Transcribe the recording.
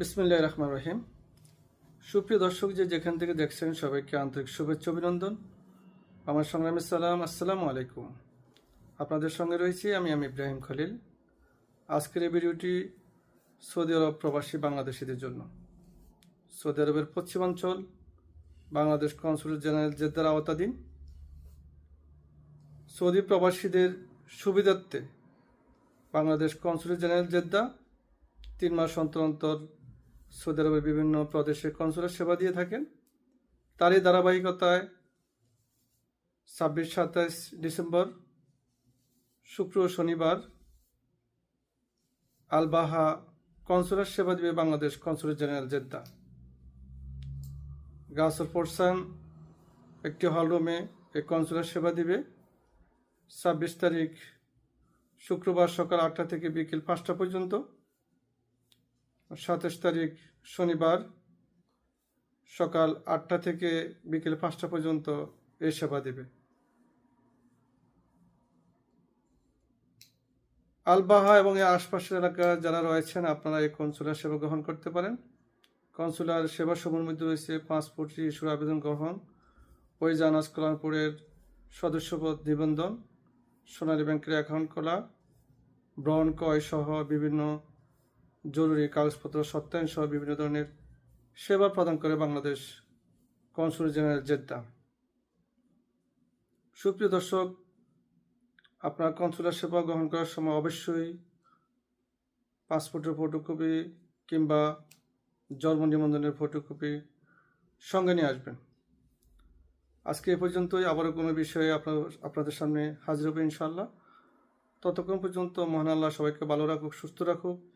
বিসমিল্লাহ রহমান রহিম। সুপ্রিয় দর্শক যে যেখান থেকে দেখছেন সবাইকে আন্তরিক শুভেচ্ছা অভিনন্দন। আমার সংগ্রামী সালাম, আসসালামু আলাইকুম। আপনাদের সঙ্গে রয়েছি আমি আমি ইব্রাহিম খলিল। আজকের এই ভিডিওটি সৌদি আরব প্রবাসী বাংলাদেশিদের জন্য। সৌদি আরবের পশ্চিমাঞ্চল বাংলাদেশ কনসুলেট জেনারেল জেদ্দার আওতাধীন। সৌদি প্রবাসীদের সুবিধার্থে বাংলাদেশ কনসুলেট জেনারেল জেদ্দা তিন মাস অন্তর অন্তর সৌদি আরবের বিভিন্ন প্রদেশে কনসুলেট সেবা দিয়ে থাকেন। তারই ধারাবাহিকতায় ছাব্বিশ, সাতাইশ ডিসেম্বর, শুক্র শনিবার আলবাহা কনসুলেট সেবা দিবে বাংলাদেশ কনসুলেট জেনারেল জেদ্দা। গাছর পোর্সান, একটি হলরুমে এই কনসুলেট সেবা দিবে। ছাব্বিশ তারিখ শুক্রবার সকাল আটটা থেকে বিকেল পাঁচটা পর্যন্ত। সাতাশ তারিখ শনিবার সকাল আটটা থেকে বিকেল পাঁচটা পর্যন্ত এই সেবা দেবে। আলবাহা এবং এর আশপাশের এলাকা যারা রয়েছেন, আপনারা এই কনসুলার সেবা গ্রহণ করতে পারেন। কনসুলার সেবা সমূহের মধ্যে রয়েছে পাসপোর্ট, ইস্যুর আবেদন গ্রহণ ওই জানাজ কল্যাণপুরের সদস্যপদ নিবন্ধন, সোনালী ব্যাংকের অ্যাকাউন্ট খোলা ব্রন ক্রয় সহ বিভিন্ন জরুরি কাগজপত্র সত্যায়ন সহ বিভিন্ন ধরনের সেবা প্রদান করে বাংলাদেশ কনসুল জেনারেল জেদ্দা। সুপ্রিয় দর্শক, আপনার কনসুলার সেবা গ্রহণ করার সময় অবশ্যই পাসপোর্টের ফটোকপি কিংবা জন্ম নিবন্ধনের ফটোকপি সঙ্গে নিয়ে আসবেন। আজকে এ পর্যন্তই। আবারও কোনো বিষয়ে আপনার, আপনাদের সামনে হাজির হবে ইনশাল্লাহ ততক্ষণ পর্যন্ত মহান আল্লাহ সবাইকে ভালো রাখুক, সুস্থ রাখুক।